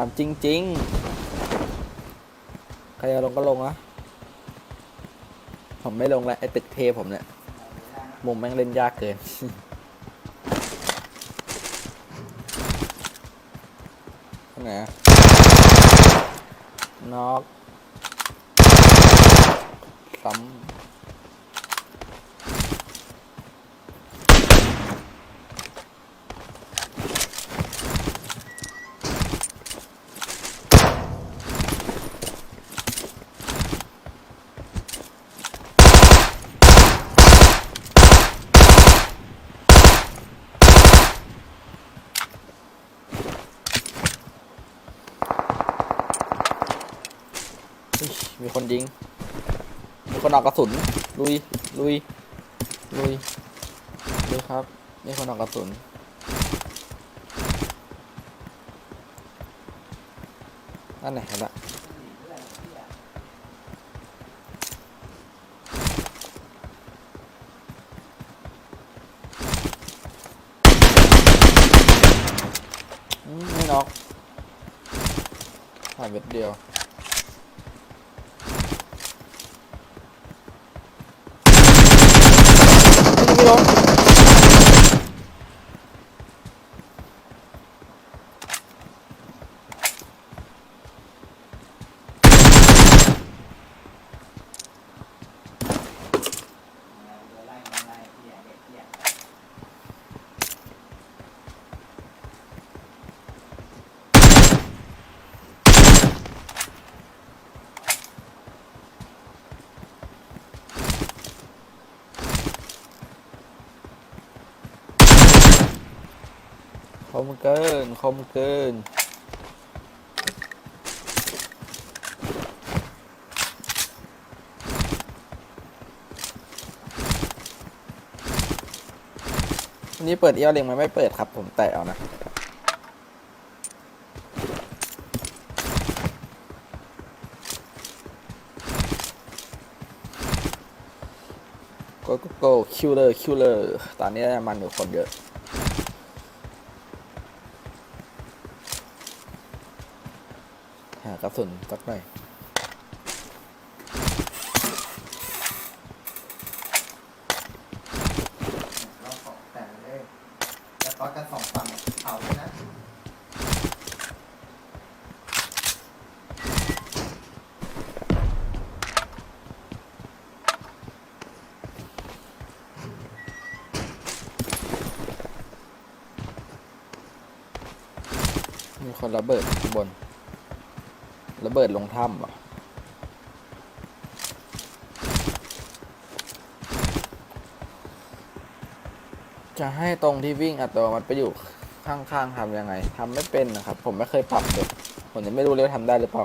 ามจริง ๆ ใครจะลงก็ลงนะผมไม่ลงแล้วไอ้ตึกเทผมเนี่ย มุมแม่งเล่นยากเกิน ไหนอะน็อกซ้ำอุ๊ย มีคนยิง มีคนออกกระสุน ลุย ลุย ลุย ลุยครับ มีคนออกกระสุน นั่นไหนครับละอืมไม่น็อกผ่านเม็ดเดียว ไม่ล้มค มเกินคมเกินวันนี้เปิดเอียวเล็งมันไม่เปิดครับ ผมแตะเอานะโกโกโกคิวเลอร์คิวเลอร์ตอนนี้มันอยู่คนเยอะากระสุนสักหน่อยเราสองแต่เลยแล้วก็กันสองฝั่งเผาเลยนะมีคนระเบิดข้างบน ระเบิดลงถ้ำเหรอจะให้ตรงที่วิ่งอัตโนมัติไปอยู่ข้างๆทำยังไงทำไม่เป็นนะครับ ผมไม่เคยปรับเลยผมยังไม่รู้เลยว่าทำได้หรือเปล่า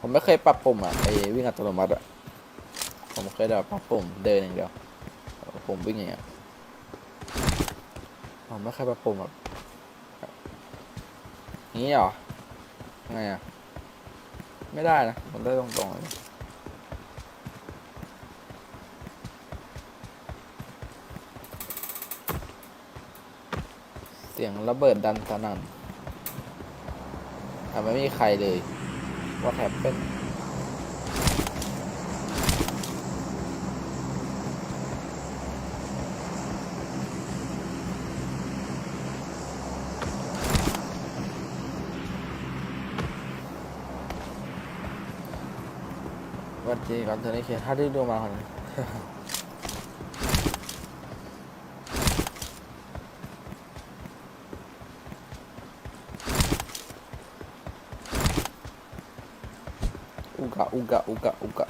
ผมไม่เคยปรับปุ่มอะไอ้วิ่งอัตโนมัติอะผมเคยแต่ปรับปุ่มเดินอย่างเดียวปุ่มวิ่งอย่างเงี้ยผมไม่เคยปรับปุ่มแบบนี้เหรอไงอะ ไม่ได้นะผมได้ตรงๆเลยเสียงระเบิดดันสนั่นแต่ไม่มีใครเลยว่าแทบเป็น วันจีก่อนเธอในเขียนถ้าได้ดูมาคน อุกะอุกะอุกะอุกะ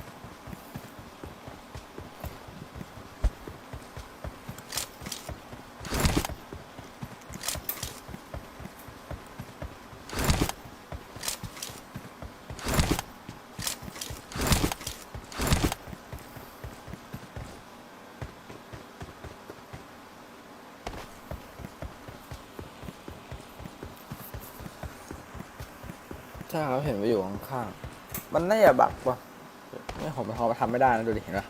ใช่ครับเห็นว่าอยู่ข้างๆมันน่าจะบักปะไม่ผมพอทำไม่ได้นะดูดิเห็นปะ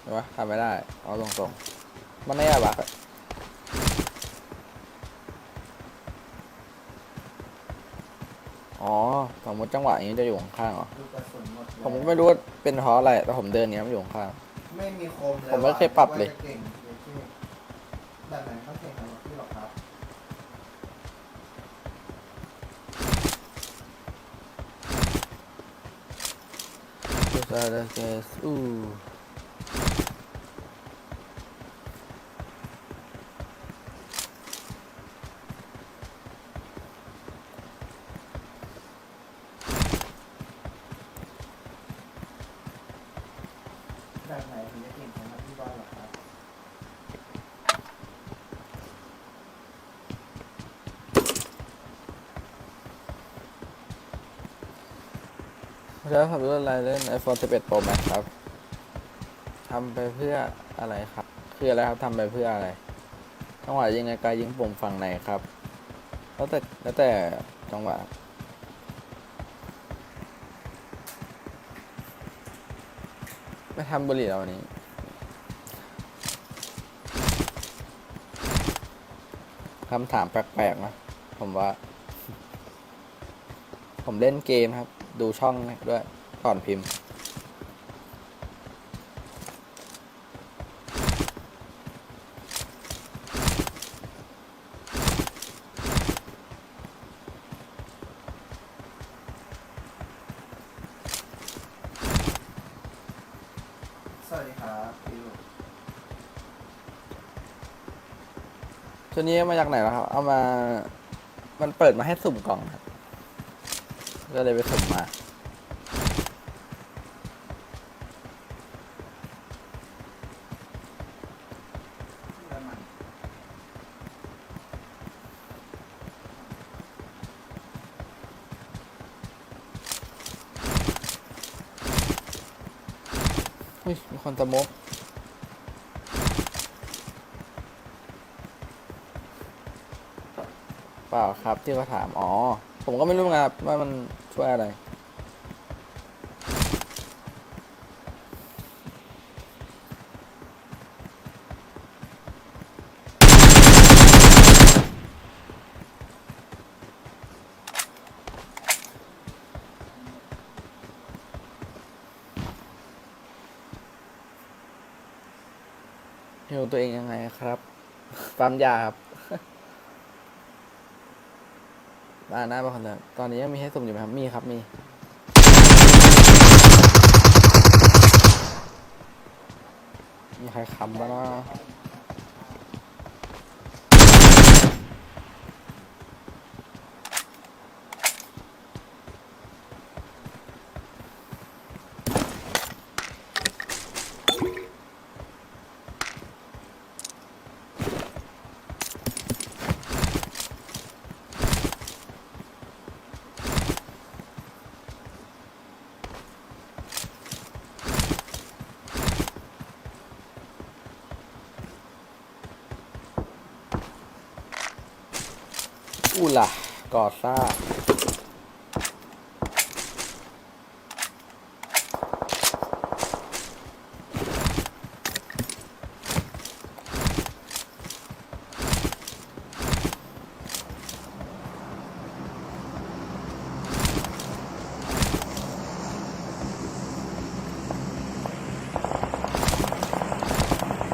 เห็นปะทำไม่ได้เอาตรงๆ มันน่าจะบักอะอ๋อสมมติจังหวะอย่างนี้จะอยู่ข้างๆเหรอ ลูกกระสุนหมดเลยผมก็ไม่รู้ว่าเป็นเพราะอะไร แต่ผมเดินเนี้ยมันอยู่ข้าง ไม่มีคมเลยผมไม่เคยปรับเลย ว่าจะเก่งเดี๋ยวที่แบบไหนก็เก่งกับพี่หรอกครับ ๆดูซาดาเกสอู้ แบบไหนถึงจะเก่งกับพี่บอลหรอกครับ แล้วขับรถอะไรเล่น iPhone 11 Pro Max ครับทำไปเพื่ออะไรครับ คืออะไรครับทำไปเพื่ออะไรจังหวะยิงในกายยิงปุ่มฝั่งไหนครับ แล้วแต่แล้วแต่จังหวะไม่ทำบุหรี่แล้ววันนี้คำถามแปลกๆนะ ผมว่า ผมเล่นเกมครับ ดูช่องด้วยก่อนพิมพ์ สวัสดีครับพี่ลูกตัวนี้มาจากไหนแล้วครับ เอามา มันเปิดมาให้สุ่มกล่องครับ ก็เลยไปสุ่มมาแล้วมันอุ้ย มีคนสโมกเปล่าครับที่เขาถาม อ๋อ ผมก็ไม่รู้งครับว่ามันช่วยอะไรเฮลตัวเองยังไงครับปั๊มยาครับ่าหน้ป่ะคอนเดิมตอนนี้ยังมีให้สุ่มอยู่ไหมครับ มีครับ มี มีใครคำบ้างนะ อู้ล่ะกอดซ่า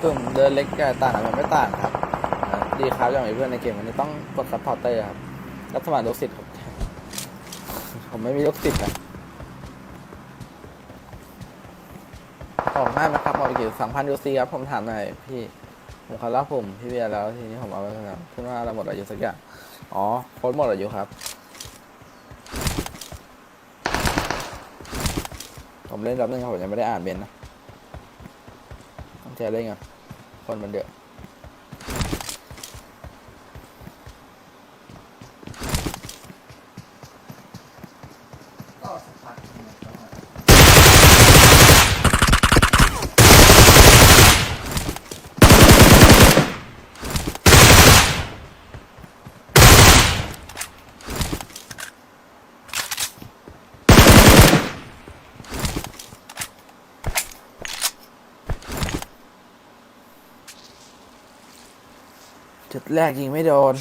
กลุ่มเดินเล็กกับต่างมันไม่ต่างครับ ดีครับอย่างมีเพื่อนในเกมวันนี้ต้องกดซัพพอร์เตอร์ครับรับสมัครลูกศิษย์ครับผมไม่มีลูกศิษย์นะออกง่ายไหมครับออกกี่สามพันยูซีครับผมถามหน่อยพี่ผมเขารับผมพี่เบียร์แล้วทีนี้ผมเอาไปแล้วขึ้นว่าเราหมดอายุสักอย่างอ๋อโค้ดหมดอายุครับ ผมเล่นรับนึงครับผมยังไม่ได้อ่านเบนนะต้องแชร์เล่นก่อนคนมันเยอะ ก็สักพักหนึ่งก็มา จุดแรกยิงไม่โดน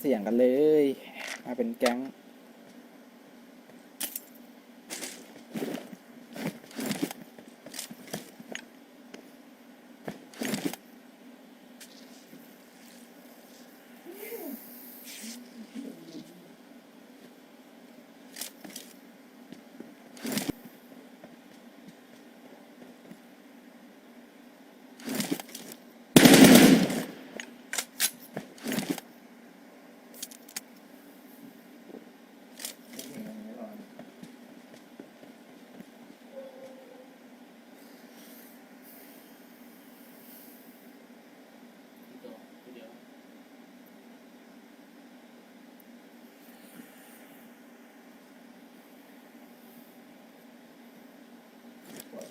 เสี่ยงกันเลย มาเป็นแก๊ง ไม่เห็นอย่างนี้หรอก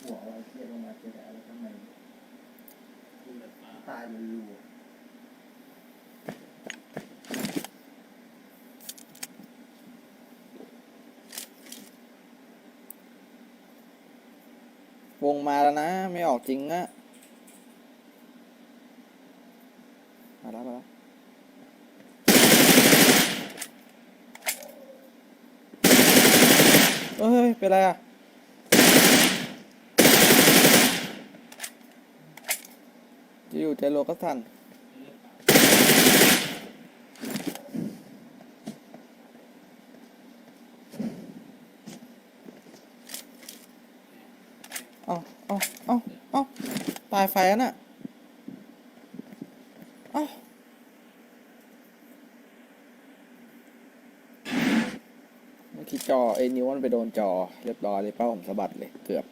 ปวด หัวว่าเครียดลงมาเจออะไรทำไมตายเลยรูวงมาแล้วนะ ไม่ออกจริงอะมาแล้วมาแล้วเอ้ย เป็นไรอะ จะอยู่ใจโลก็สั่นเอาเอาเอาเอาตายไฟแล้วน่ะเอ้าเมื่อกี้จอไอ้นิ้วมันไปโดนจอ เรียบร้อยเลยเป้าผมสะบัดเลยเกือบ